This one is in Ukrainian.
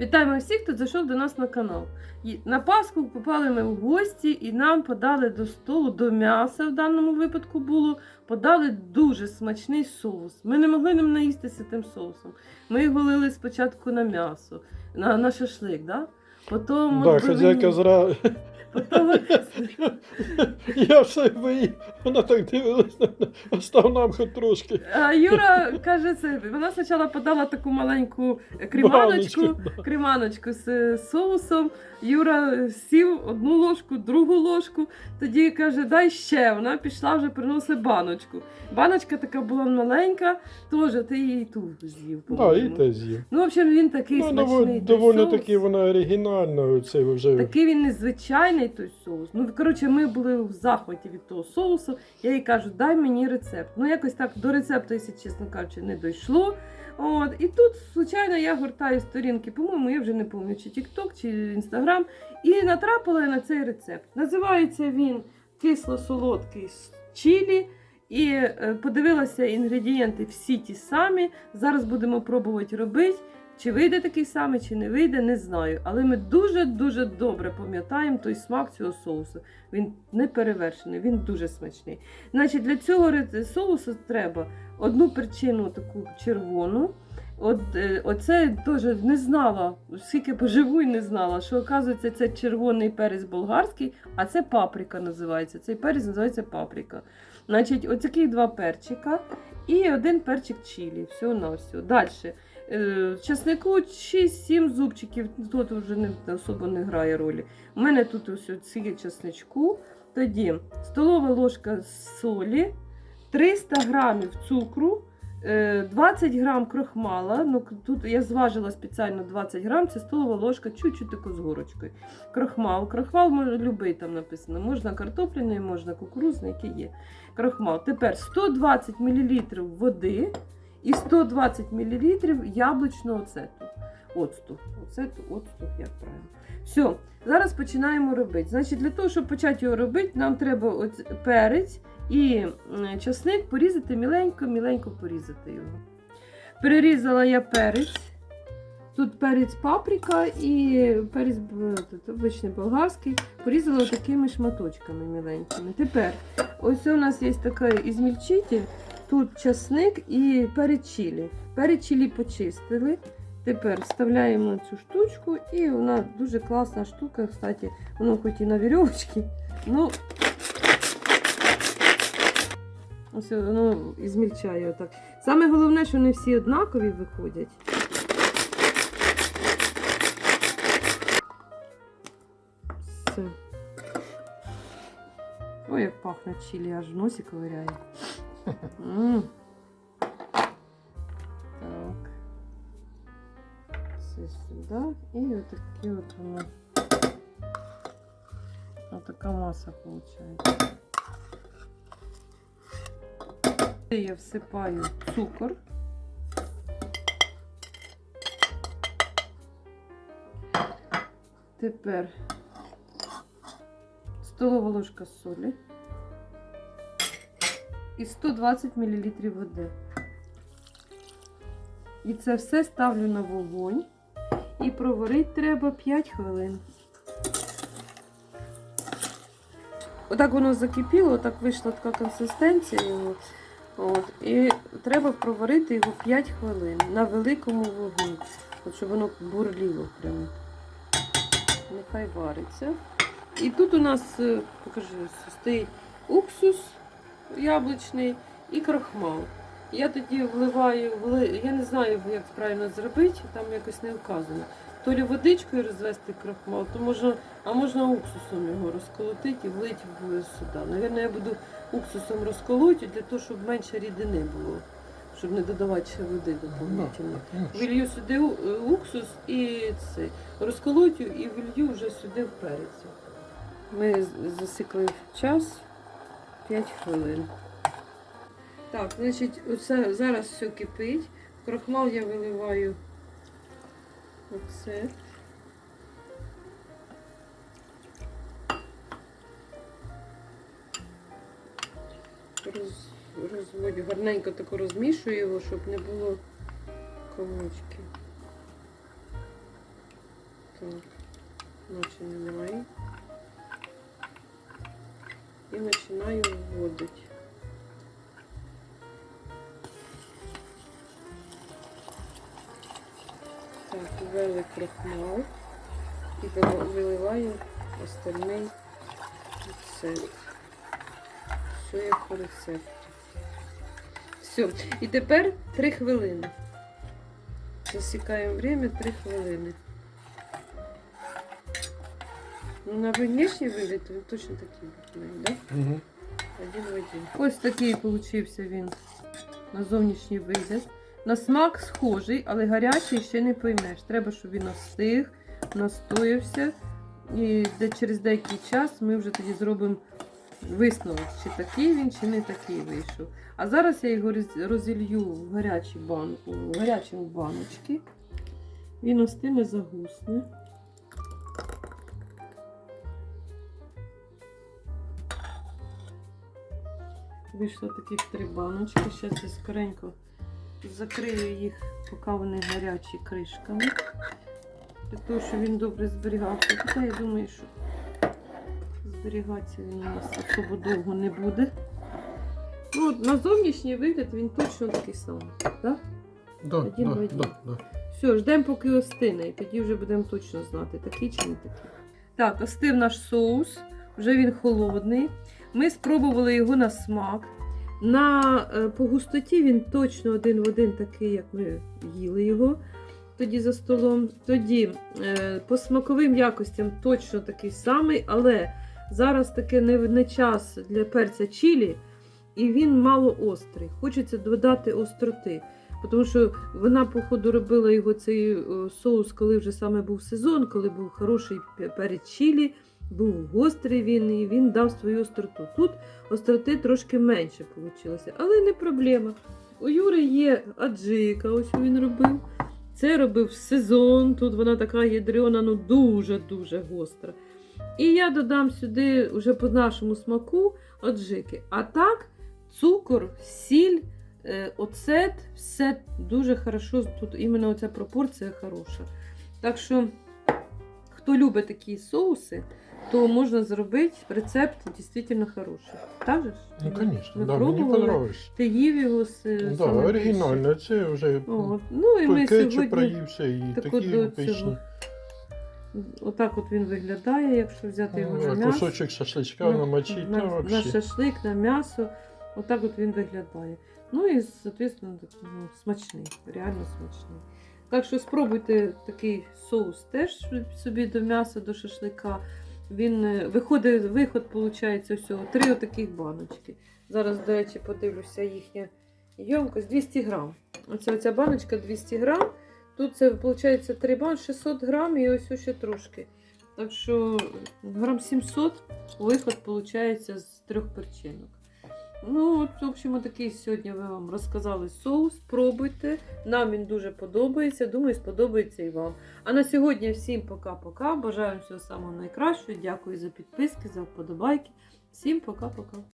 Вітаємо всіх, хто зайшов до нас на канал. На Пасху попали ми в гості і нам подали до столу, до м'яса в даному випадку було, подали дуже смачний соус. Ми не могли ним наїстися тим соусом. Ми його лили спочатку на м'ясо, на, на шашлик, да? Потім, Да, хазяйка зра. потім... Я все боїв. Вона так дивилась на мене. Остав нам хоч трошки. А Юра каже, це вона спочатку подала таку маленьку креманочку, Баночку, да. креманочку з соусом. Юра сів одну ложку, другу ложку. Тоді каже, дай ще. Вона пішла вже приносить баночку. Баночка така була маленька, теж ти її ту з'їв. Да, і по-моєму. те з'їв. Ну, в общем, він такий Ну, смачний. доволі, той доволі соус. таки вона оригінальна. Це вже. Такий він незвичайний той соус. Ну, коротше, ми були в захваті від того соусу. Я їй кажу, дай мені рецепт. Ну, якось так до рецепту, якщо чесно кажучи, не дійшло. От, і тут, звичайно, я гортаю сторінки, по-моєму, я вже не пам'ятаю, чи TikTok, чи Instagram, і натрапила на цей рецепт. Називається він кисло-солодкий з чилі. І е, подивилася інгредієнти всі ті самі. Зараз будемо пробувати робити. Чи вийде такий самий, чи не вийде, не знаю. Але ми дуже-дуже добре пам'ятаємо той смак цього соусу. Він не перевершений, він дуже смачний. Значить, для цього соусу треба одну перчину таку червону. От, е, оце теж не знала, скільки поживу і не знала, що оказується це червоний перець болгарський, а це паприка називається. Цей перець називається паприка. Значить, оцякі два перчика і один перчик чилі. Все на все. Далі. Е, Часнику 6-7 зубчиків, тут вже не особо не грає ролі. У мене тут ось цієї часничку. Тоді столова ложка солі, 300 грамів цукру, е, 20 грам крохмала. Ну, тут я зважила спеціально 20 грам, це столова ложка, чуть-чуть таку з горочкою. Крохмал. Крохмал може любий там написано. Можна картопляний, можна кукурузний, який є. Крохмал. Тепер 120 мл води і 120 мл яблучного оцету. Оцту. Оцету, оцту, як правильно. Все, зараз починаємо робити. Значить, для того, щоб почати його робити, нам треба перець і часник порізати міленько, міленько порізати його. Перерізала я перець. Тут перець паприка і перець обичний болгарський. Порізала такими шматочками міленькими. Тепер ось у нас є такий ізмільчитель. Тут часник і. Перець чилі почистили. Тепер вставляємо цю штучку, і вона дуже класна штука. Кстати, воно хоч і на вірьовочці, ну ось воно ізмільчає отак. Саме головне, що не всі однакові виходять. Ой, як пахне чилі, аж носі ковиряє. М. Так. Це сюди. І отакі от воно. Отака маса виходить. Я всипаю цукор. Тепер столова ложка солі і 120 мл води. І це все ставлю на вогонь. І проварити треба 5 хвилин. Отак воно закипіло, отак вийшла така консистенція його. От, і треба проварити його 5 хвилин на великому вогні. От щоб воно бурліло прямо. Нехай вариться. І тут у нас, е, покажи, ось, стоїть уксус яблучний і крохмал. Я тоді вливаю, я не знаю, як правильно зробити, там якось не вказано. То лі водичкою розвести крохмал, то можна, а можна уксусом його розколотити і влити в сюди. Навірно, я буду уксусом розколоти для того, щоб менше рідини було, щоб не додавати ще води доповнительно. Вилью сюди е, уксус і це. Розколотю і вилью вже сюди в перець. Ми з- засікли час 5 хвилин. Так, значить, оце зараз все кипить. Крохмал я виливаю оце. Роз, розводю, гарненько тако розмішую його, щоб не було комочків. Так, наче немає. І починаю вводити. Так, ввели крахмал і виливаю остальний рецепт. Все як по рецепту. Все. І тепер 3 хвилини. Засікаємо время 3 хвилини. Ну, на внешній вигляд він точно такий да? Угу. Один в один. Ось такий получився він на зовнішній вигляд. На смак схожий, але гарячий ще не поймеш. Треба, щоб він остиг, настоявся. І де через деякий час ми вже тоді зробимо висновок, чи такий він, чи не такий вийшов. А зараз я його розілью в гарячі бан... в гарячому баночки. Він остине, загусне. Вийшло таких три баночки. Зараз я скоренько закрию їх, поки вони гарячі кришками. Для того, щоб він добре зберігався. Хоча я думаю, що зберігатися він у нас особо довго не буде. Ну, на зовнішній вигляд він точно такий самий. Да? Да, Один да, да, да. Все, ждемо, поки остине, і тоді вже будемо точно знати, такий чи не такий. Так, остив наш соус, вже він холодний. Ми спробували його на смак. На, е, по густоті він точно один в один такий, як ми їли його тоді за столом. Тоді е, по смаковим якостям точно такий самий, але зараз таке не, не час для перця чилі, і він мало острий. Хочеться додати остроти. Тому що вона, походу, робила його цей е, соус, коли вже саме був сезон, коли був хороший пе- перець чилі, був гострий він, і він дав свою остроту. Тут остроти трошки менше вийшло, але не проблема. У Юри є аджика, ось він робив. Це робив сезон. Тут вона така ядрена, ну дуже-дуже гостра. І я додам сюди вже по нашому смаку аджики. А так, цукор, сіль, е, оцет, все дуже хорошо. Тут іменно оця пропорція хороша. Так що, хто любить такі соуси, то можна зробити рецепт дійсно хороший. Так же ж? Ну, Ми да, мені понравилось. Ти їв його з Да, оригінально, це вже. О, ну і ми кетчуп сьогодні проївся і таку такі до цього. Отак от він виглядає, якщо взяти його Ну, на м'ясо. кусочок шашличка на, намочити, на, та на шашлик, на м'ясо. Отак от він виглядає. Ну і, соответственно, так, ну, смачний, реально смачний. Так що спробуйте такий соус теж собі до м'яса, до шашлика. Він е, виходить, виход виходить усього три отаких баночки. Зараз, до речі, подивлюся їхня ємкость 200 грам. Оце оця баночка 200 грам. Тут це виходить 3 бан 600 грам і ось ще трошки. Так що грам 700 виход виходить з трьох перчинок. Ну, от, в общем, такий сьогодні ми вам розказали соус. Пробуйте. Нам він дуже подобається. Думаю, сподобається і вам. А на сьогодні всім пока-пока. Бажаю всього самого найкращого. Дякую за підписки, за вподобайки. Всім пока-пока.